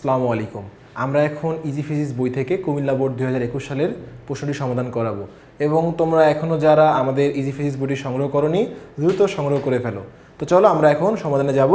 আসসালামু আলাইকুম। আমরা এখন ইজি ফিজিক্স বই থেকে কুমিল্লা বোর্ড দুই হাজার একুশ সালের প্রশ্নটি সমাধান করাবো এবং তোমরা এখনও যারা আমাদের ইজি ফিজিক্স বইটি সংগ্রহ করনি, দ্রুত সংগ্রহ করে ফেলো। তো চলো আমরা এখন সমাধানে যাব।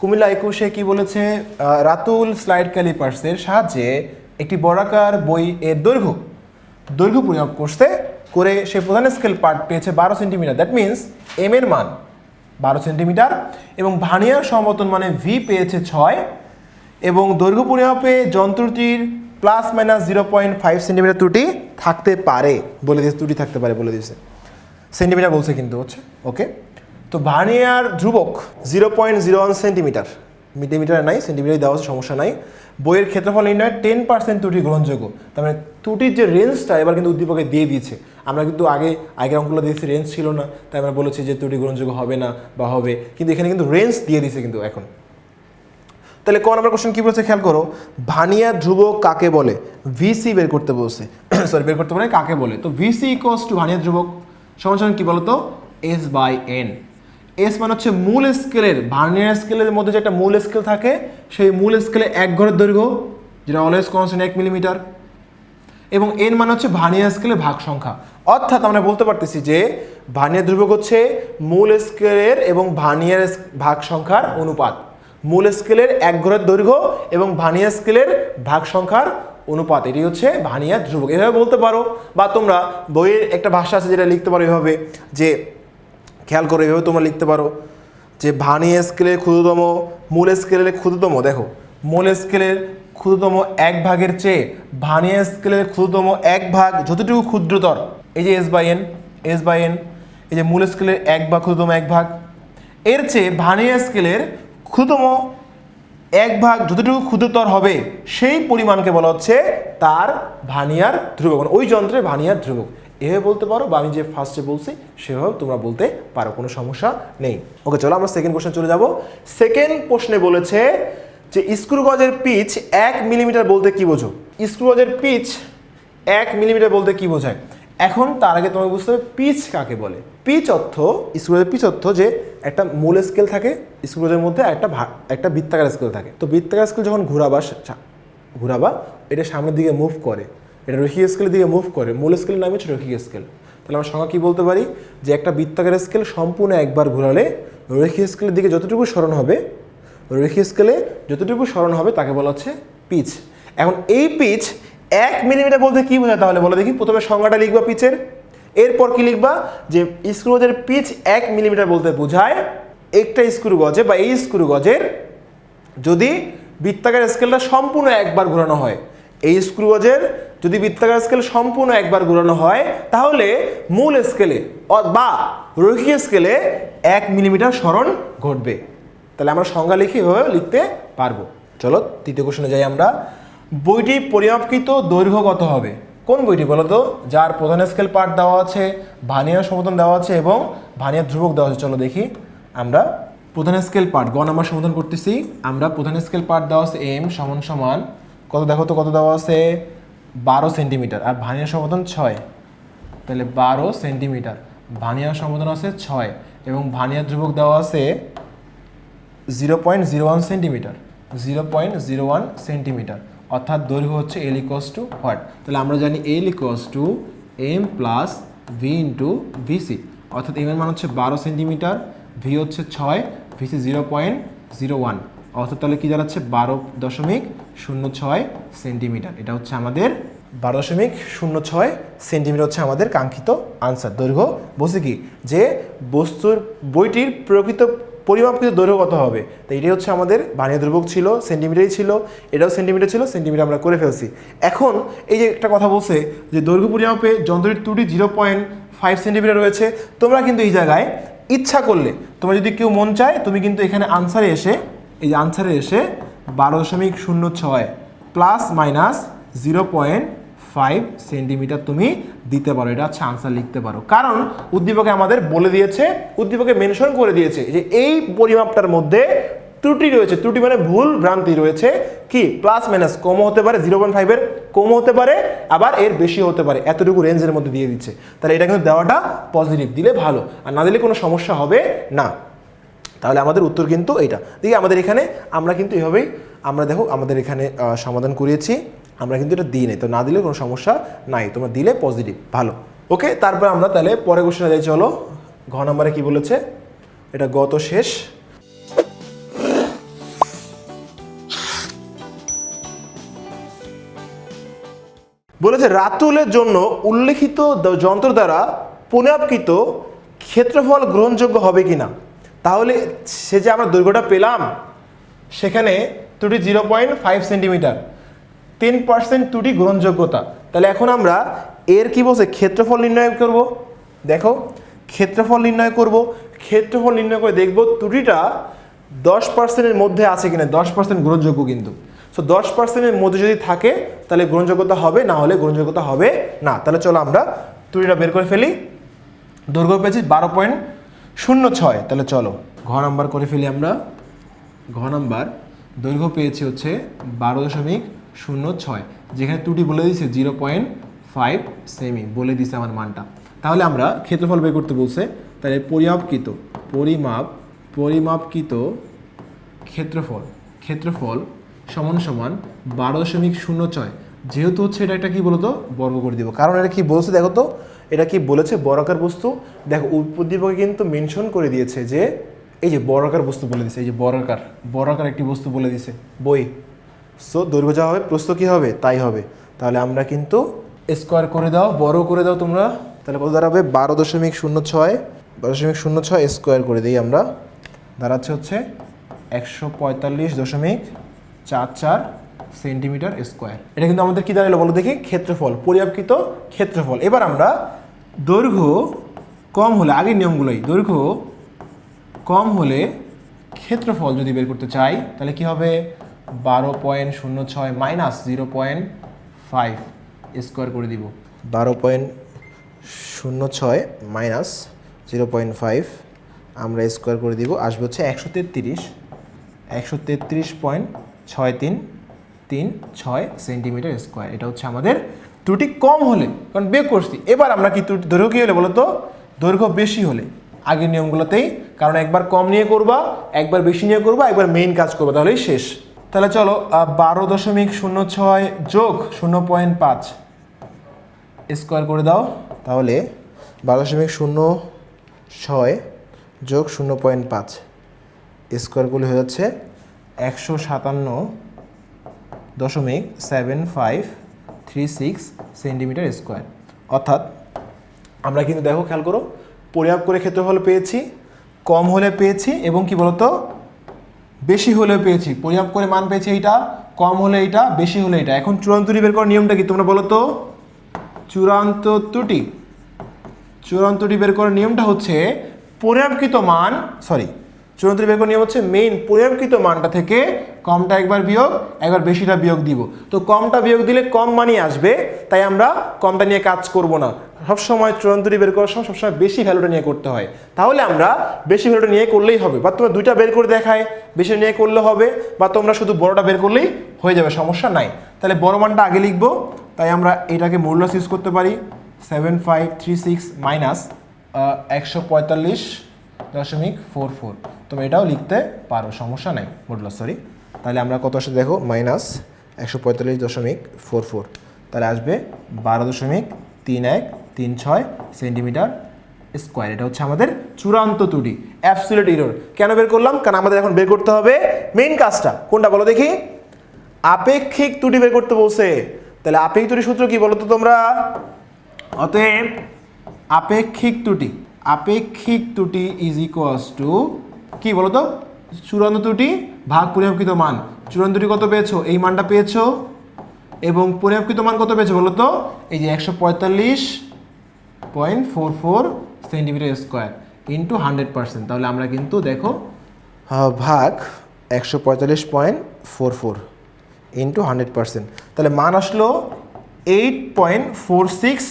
কুমিল্লা একুশে কি বলেছে? রাতুল স্লাইড ক্যালিপার্সের সাহায্যে একটি বর্গাকার বই এর দৈর্ঘ্য দৈর্ঘ্য পরিমাপ করতে করে সে প্রধান স্কেল পার্ট পেয়েছে বারো সেন্টিমিটার। দ্যাট মিন্স এম এর মান বারো সেন্টিমিটার এবং ভানিয়ার সমতন মানে ভি পেয়েছে ছয় এবং দৈর্ঘ্য পরিমাপে যন্ত্রটির plus minus zero point five centimetre ত্রুটি থাকতে পারে বলে দিয়েছে, ত্রুটি থাকতে পারে বলে দিয়েছে। সেন্টিমিটার বলছে কিন্তু, হচ্ছে? ওকে তো ভার্নিয়ার ধ্রুবক zero point zero one centimetre millimetre নাই সেন্টিমিটার দেওয়া সমস্যা নাই। বইয়ের ক্ষেত্রফল নির্ণয় টেন পার্সেন্ট ত্রুটি গ্রহণযোগ্য। তার মানে ত্রুটির যে রেঞ্জটা এবার কিন্তু উদ্দীপকে দিয়ে দিয়েছে। আমরা কিন্তু আগে, আগের অঙ্কগুলো দিয়েছি রেঞ্জ ছিল না। তাই আমরা বলেছি যে ত্রুটি গ্রহণযোগ্য হবে না বা হবে। কিন্তু এখানে কিন্তু রেঞ্জ দিয়ে দিয়েছে কিন্তু এখন। তাহলে ক নম্বর কোশ্চেন কি বলছে? খেয়াল করো। ভানিয়া ধ্রুবক কাকে বলে? ভিসি বের করতে বলছে। সরি বের করতে বলে কাকে বলে? তো ভিসি ইকোয়াস টু ভানিয়া ধ্রুবক। সমান কি বলতো? এস বাই এন এস মানে হচ্ছে মূল স্কেলের ভার্নিয়ার স্কেলের মধ্যে যে একটা মূল স্কেল থাকে, সেই মূল স্কেলে এক ঘরের দৈর্ঘ্য, যেটা অলওয়েজ কনস্ট্যান্ট এক মিলিমিটার এবং এন মানে হচ্ছে ভার্নিয়ার স্কেলের ভাগ সংখ্যা। অর্থাৎ আমরা বলতে পারতেছি যে ভার্নিয়ার ধ্রুবক হচ্ছে মূল স্কেলের এবং ভার্নিয়ার ভাগ সংখ্যার অনুপাত। মূল স্কেলের এক ঘরের দৈর্ঘ্য এবং ভানিয়া স্কেলের ভাগ সংখ্যার অনুপাত। এটি হচ্ছে ভানিয়া ধ্রুবক। এভাবে বলতে পারো বা তোমরা বইয়ের একটা ভাষা আছে যেটা লিখতে পারো এভাবে, যে খেয়াল করো, এভাবে তোমরা লিখতে পারো, যে ভানিয়া স্কেলের ক্ষুদ্রতম, মূল স্কেলের ক্ষুদ্রতম, দেখো, মূল স্কেলের ক্ষুদ্রতম এক ভাগের চেয়ে ভানিয়া স্কেলের ক্ষুদ্রতম এক ভাগ যতটুকু ক্ষুদ্রতর, এই যে S by N S by N এই যে মূল স্কেলের এক ভাগ ক্ষুদ্রতম এক ভাগ, এর চেয়ে ভানিয়া স্কেলের ক্ষুদ্রতম এক ভাগ যতটুকু ক্ষুদ্রতর হবে, সেই পরিমাণকে বলা হচ্ছে তার ভানিয়ার ধ্রুবক। মানে ওই যন্ত্রের ভানিয়ার ধ্রুবক। এভাবে বলতে পারো বা আমি যে ফার্স্টে বলছি, সেভাবে তোমরা বলতে পারো, কোনো সমস্যা নেই। ওকে, চলো আমরা সেকেন্ড কোশ্চেন চলে যাব। সেকেন্ড প্রশ্নে বলেছে যে স্ক্রু গজের পিচ এক মিলিমিটার বলতে কি বোঝো? স্ক্রু গজের পিচ এক মিলিমিটার বলতে কি বোঝায়? এখন তার আগে তোমাকে বুঝতে হবে পিচ কাকে বলে। পিচ অর্থ স্ক্রুজের পিচ অর্থ যে একটা মূল স্কেল থাকে স্ক্রুজের মধ্যে একটা একটা বৃত্তাকার স্কেল থাকে। তো বৃত্তাকার স্কেল যখন ঘোরাবা ঘোরাবা, এটা সামনের দিকে মুভ করে। এটা রৈখিক স্কেলের দিকে মুভ করে। মূল স্কেলের নাম হচ্ছে রৈখিক স্কেল। তাহলে আমরা সংজ্ঞা কী বলতে পারি? যে একটা বৃত্তাকার স্কেল সম্পূর্ণ একবার ঘোরালে রৈখিক স্কেলের দিকে যতটুকু স্মরণ হবে রৈখিক স্কেলে যতটুকু স্মরণ হবে, তাকে বলা হচ্ছে পিচ। এখন এই পিচ এক মিলিমিটার বলতে কি বোঝায় তাহলে? বলো দেখি, প্রথমে সংজ্ঞাটা লিখবা পিচের, এরপর কি লিখবা? যে স্ক্রু গজের পিচ এক মিলিমিটার বলতে বোঝায় একটা স্ক্রু গজে বা এই স্ক্রু গজের যদি বৃত্তাকার স্কেলটা সম্পূর্ণ একবার ঘোরানো হয়। এই স্ক্রু গজের যদি বৃত্তাকার স্কেল সম্পূর্ণ একবার ঘোরানো হয়, তাহলে মূল স্কেলে বা রৈখিক স্কেলে এক মিলিমিটার স্মরণ ঘটবে। তাহলে আমরা সংজ্ঞা লিখে লিখতে পারব। চলো, তৃতীয় কোশ্চেনে যাই আমরা। বইটি পরিমাপকৃত দৈর্ঘ্য কত হবে। কোন বইটি বলো তো যার প্রধান স্কেল পার্ট দেওয়া আছে ভানিয়ার সমতন দেওয়া আছে এবং ভানিয়া ধ্রুবক দেওয়া আছে। চলো দেখি। আমরা প্রধান স্কেল পার্ট গণ নাম্বার সমাধান করতেছি। আমরা প্রধান স্কেল পার্ট দেওয়া আছে এম সমান সমান, কত দেখো তো কত দেওয়া আছে? বারো সেন্টিমিটার আর ভানিয়ার সমতন ছয়। তাহলে বারো সেন্টিমিটার ভানিয়ার সমতন আছে ছয় এবং ভানিয়া ধ্রুবক দেওয়া আছে zero point zero one centimetre zero point zero one centimetre অর্থাৎ দৈর্ঘ্য হচ্ছে এল ইকোয়াস টু হোয়াট তাহলে আমরা জানি L equals to M plus V into VC অর্থাৎ এম এর মান হচ্ছে বারো সেন্টিমিটার ভি হচ্ছে ছয় VC zero point zero one অর্থাৎ তাহলে কী দাঁড়াচ্ছে? বারো দশমিক শূন্য ছয় সেন্টিমিটার এটা হচ্ছে আমাদের বারো দশমিক শূন্য ছয় সেন্টিমিটার হচ্ছে আমাদের কাঙ্ক্ষিত আনসার দৈর্ঘ্য বলছে কি? যে বস্তুর বইটির প্রকৃত পরিমাপকৃত দৈর্ঘ্য কত হবে। তো এটাই হচ্ছে আমাদের বানিয়ে ধ্রুবক ছিল, সেন্টিমিটারই ছিল, এটাও সেন্টিমিটার ছিল, সেন্টিমিটার আমরা করে ফেলছি। এখন এই যে একটা কথা বলছে যে দৈর্ঘ্য পরিমাপে যন্ত্রের ত্রুটি জিরো পয়েন্ট ফাইভ সেন্টিমিটার রয়েছে, তোমরা কিন্তু এই জায়গায় ইচ্ছা করলে, তোমার যদি কেউ মন চায়, তুমি কিন্তু এখানে আনসারে এসে, এই যে আনসারে এসে বারো দশমিক শূন্য ছয় plus minus zero point five centimetre তুমি দিতে পারো, এটা হচ্ছে আনসার লিখতে পারো। কারণ উদ্দীপকে আমাদের বলে দিয়েছে, উদ্দীপকে মেনশন করে দিয়েছে যে এই পরিমাপটার মধ্যে ত্রুটি রয়েছে। ত্রুটি মানে ভুল ভ্রান্তি রয়েছে। কি? প্লাস মাইনাস কমও হতে পারে জিরো পয়েন্ট ফাইভের কমও হতে পারে, আবার এর বেশি হতে পারে। এতটুকু রেঞ্জের মধ্যে দিয়ে দিচ্ছে। তাহলে এটা কিন্তু দেওয়াটা পজিটিভ দিলে ভালো। আর না দিলে কোনো সমস্যা হবে না। তাহলে আমাদের উত্তর কিন্তু এইটা। দেখি আমাদের এখানে আমরা কিন্তু এভাবেই, আমরা দেখো, আমাদের এখানে সমাধান করিয়েছি। আমরা কিন্তু এটা দিই নাই। তো না দিলে কোনো সমস্যা নাই। তোমরা দিলে পজিটিভ ভালো। ওকে তারপর আমরা তাহলে পরে কোশ্চেনে যাই। চলো, ঘ নম্বরে কি বলেছে? এটা গত শেষ। বলেছে, রাতুলের জন্য উল্লেখিত যন্ত্র দ্বারা পুনরাবৃত ক্ষেত্রফল গ্রহণযোগ্য হবে কি না তাহলে সে যে আমরা দৈর্ঘ্যটা পেলাম, সেখানে ত্রুটি জিরো পয়েন্ট ফাইভ সেন্টিমিটার তিন পার্সেন্ট ত্রুটি গ্রহণযোগ্যতা। তাহলে এখন আমরা এর কি বলছে? ক্ষেত্রফল নির্ণয় করব। দেখো, ক্ষেত্রফল নির্ণয় করব। ক্ষেত্রফল নির্ণয় করে দেখব ত্রুটিটা দশ পার্সেন্টের মধ্যে আছে কিনা। দশ পার্সেন্ট গ্রহণযোগ্য কিন্তু। সো দশ পার্সেন্টের মধ্যে যদি থাকে, তাহলে গ্রহণযোগ্যতা হবে, না হলে গ্রহণযোগ্যতা হবে না। তাহলে চলো আমরা ত্রুটিটা বের করে ফেলি। দৈর্ঘ্য পেয়েছি বারো পয়েন্ট শূন্য ছয়। তাহলে চলো, ঘ নাম্বার করে ফেলি আমরা। ঘ নাম্বার, দৈর্ঘ্য পেয়েছি হচ্ছে বারো দশমিক শূন্য ছয়, যেখানে ত্রুটি বলে দিয়েছে জিরো পয়েন্ট ফাইভ সেমি বলে দিছে আমার মানটা। তাহলে আমরা ক্ষেত্রফল বের করতে বলছে, তাহলে পরিমাপকৃত, পরিমাপ, পরিমাপকৃত ক্ষেত্রফল ক্ষেত্রফল সমান সমান বারো দশমিক শূন্য ছয়, যেহেতু হচ্ছে এটা একটা কি বলতো? বর্গ করে দিব। কারণ এটা কি বলছে দেখো তো? এটা কি বলেছে? বর্গাকার বস্তু। দেখো উদ্দীপকে কিন্তু মেনশন করে দিয়েছে যে, এই যে বর্গাকার বস্তু বলে দিছে এই যে বর্গাকার বর্গাকার একটি বস্তু বলে দিছে বই। সো দৈর্ঘ্য যা হবে, প্রস্থ কী হবে? তাই হবে। তাহলে আমরা কিন্তু স্কোয়ার করে দাও, বড় করে দাও তোমরা। তাহলে কত দাঁড়াবে? বারো দশমিক শূন্য ছয়। বারো দশমিক শূন্য ছয় স্কোয়ার করে দিই আমরা। দাঁড়াচ্ছে হচ্ছে একশো পঁয়তাল্লিশ দশমিক চার চার সেন্টিমিটার স্কোয়ার এটা কিন্তু আমাদের কি দাঁড়াল বলো দেখি? ক্ষেত্রফল পরিমাপকৃত ক্ষেত্রফল। এবার আমরা দৈর্ঘ্য কম হলে, আগের নিয়মগুলোই, দৈর্ঘ্য কম হলে ক্ষেত্রফল যদি বের করতে চাই, তাহলে কি হবে? বারো পয়েন্ট শূন্য ছয় minus zero point five square করে দিব। বারো পয়েন্ট শূন্য ছয় মাইনাস জিরো পয়েন্ট ফাইভ আমরা স্কোয়ার করে দিব। আসবে হচ্ছে একশো তেত্রিশ। একশো তেত্রিশ পয়েন্ট ছয় তিন তিন ছয় সেন্টিমিটার স্কোয়ার এটা হচ্ছে আমাদের ত্রুটি কম হলে, কারণ বের করছি। এবার আমরা কি ত্রুটি, দৈর্ঘ্য কী হলে বলো তো? দৈর্ঘ্য বেশি হলে। আগের নিয়মগুলোতেই, কারণ একবার কম নিয়ে করবা, একবার বেশি নিয়ে করবা, একবার মেইন কাজ করবা, তাহলেই শেষ। তাহলে চলো বারো দশমিক শূন্য ছয় যোগ শূন্য পয়েন্ট পাঁচ স্কোয়ার করে দাও। তাহলে বারো দশমিক শূন্য ছয় যোগ শূন্য পয়েন্ট পাঁচ স্কোয়ারগুলি হয়ে যাচ্ছে একশো সাতান্ন দশমিক seven five three six centimetre square. অর্থাৎ আমরা কিন্তু দেখো, খেয়াল করো, পরিমাপ করে ক্ষেত্রফল পেয়েছি, কম হলে পেয়েছি, এবং কি বলতো বেশি হলে পেয়েছি। পরিমাপ করে মান পেয়েছি এইটা, কম হলে এইটা, বেশি হলে এটা এখন চূড়ান্ত ত্রুটি বের করার নিয়মটা কি তোমরা বলো তো? চূড়ান্ত ত্রুটি। চূড়ান্ত ত্রুটি বের করার নিয়মটা হচ্ছে পরিমাপকৃত মান সরি চূড়ান্ত বের করার নিয়ম হচ্ছে মেইন পরিমাপকৃত মানটা থেকে কমটা একবার বিয়োগ, একবার বেশিটা বিয়োগ দিব। তো কমটা বিয়োগ দিলে কম মানই আসবে, তাই আমরা কমটা নিয়ে কাজ করব না। সবসময় চূড়ান্ত ত্রুটি বের করার সময় সবসময় বেশি ভ্যালুটা নিয়ে করতে হয়। তাহলে আমরা বেশি ভ্যালুটা নিয়ে করলেই হবে, বা তোমরা দুইটা বের করে দেখায়, বেশি নিয়ে করলে হবে, বা তোমরা শুধু বড়টা বের করলেই হয়ে যাবে, সমস্যা নাই। তাহলে বড় মানটা আগে লিখব, তাই আমরা এটাকে মূল্যাস ইউজ করতে পারি seven five three six minus একশো পঁয়তাল্লিশ দশমিক ফোর ফোর তুমি এটাও লিখতে পারো, সমস্যা নাই। মডুলাস সরি তাহলে আমরা কত আসে দেখো? মাইনাস একশো পঁয়তাল্লিশ দশমিক ফোর ফোর তাহলে আসবে বারো দশমিক তিন এক তিন ছয় সেন্টিমিটার স্কোয়ার। এটা হচ্ছে আমাদের চূড়ান্ত ত্রুটি অ্যাবসুলেট ইরোর কেন বের করলাম? কারণ আমাদের এখন বের করতে হবে মেইন কাজটা। কোনটা বলো দেখি? আপেক্ষিক ত্রুটি বের করতে বলছে। তাহলে আপেক্ষিক ত্রুটি সূত্র কি বলো তো তোমরা? অতএব আপেক্ষিক ত্রুটি। আপেক্ষিক ত্রুটি ইজ ইকুয়ালস টু কি বলো তো চূড়ান্ত ত্রুটি ভাগ পরিমাপকৃত মান। চূড়ান্ত ত্রুটি কত পেয়েছ? এই মানটা পেয়েছ। এবং পরিমাপকৃত মান কত পেয়েছ বলো তো এই যে একশো পঁয়তাল্লিশ point four four centimetre square into hundred percent তাহলে আমরা কিন্তু দেখো ভাগ একশো পঁয়তাল্লিশ point four four into hundred percent তাহলে মান আসলো eight point four six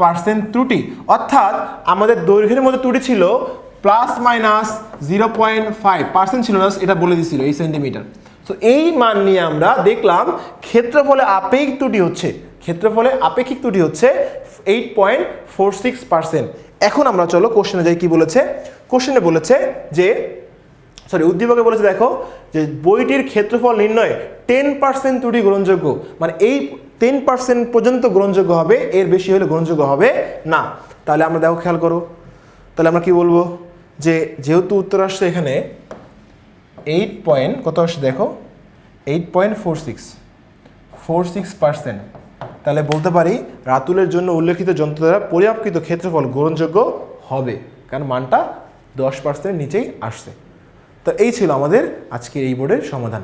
percent ত্রুটি। অর্থাৎ আমাদের দৈর্ঘ্যের মধ্যে ত্রুটি ছিল plus minus zero point five percent ছিল না, এটা বলে দিছিল এই সেন্টিমিটার। তো এই মান নিয়ে আমরা দেখলাম ক্ষেত্রফলে আপেক্ষিক ত্রুটি হচ্ছে, ক্ষেত্রফলে আপেক্ষিক ত্রুটি হচ্ছে eight point four six percent এখন আমরা চলো কোশ্চেনে যাই, কি বলেছে? কোশ্চেনে বলেছে যে সরি উদ্দীপকে বলেছে, দেখো, যে বইটির ক্ষেত্রফল নির্ণয় টেন পার্সেন্ট ত্রুটি গ্রহণযোগ্য। মানে এই টেন পার্সেন্ট পর্যন্ত গ্রহণযোগ্য হবে, এর বেশি হলে গ্রহণযোগ্য হবে না। তাহলে আমরা দেখো খেয়াল করো। তাহলে আমরা কি বলব? যে যেহেতু উত্তর আসছে এখানে এইট পয়েন্ট কত আসছে দেখো? Eight point four six four six percent তাহলে বলতে পারি, রাতুলের জন্য উল্লেখিত যন্ত্র দ্বারা পরিমাপকৃত ক্ষেত্রফল গ্রহণযোগ্য হবে, কারণ মানটা দশ পার্সেন্টের নিচেই আসছে। তো এই ছিল আমাদের আজকের এই বোর্ডের সমাধান।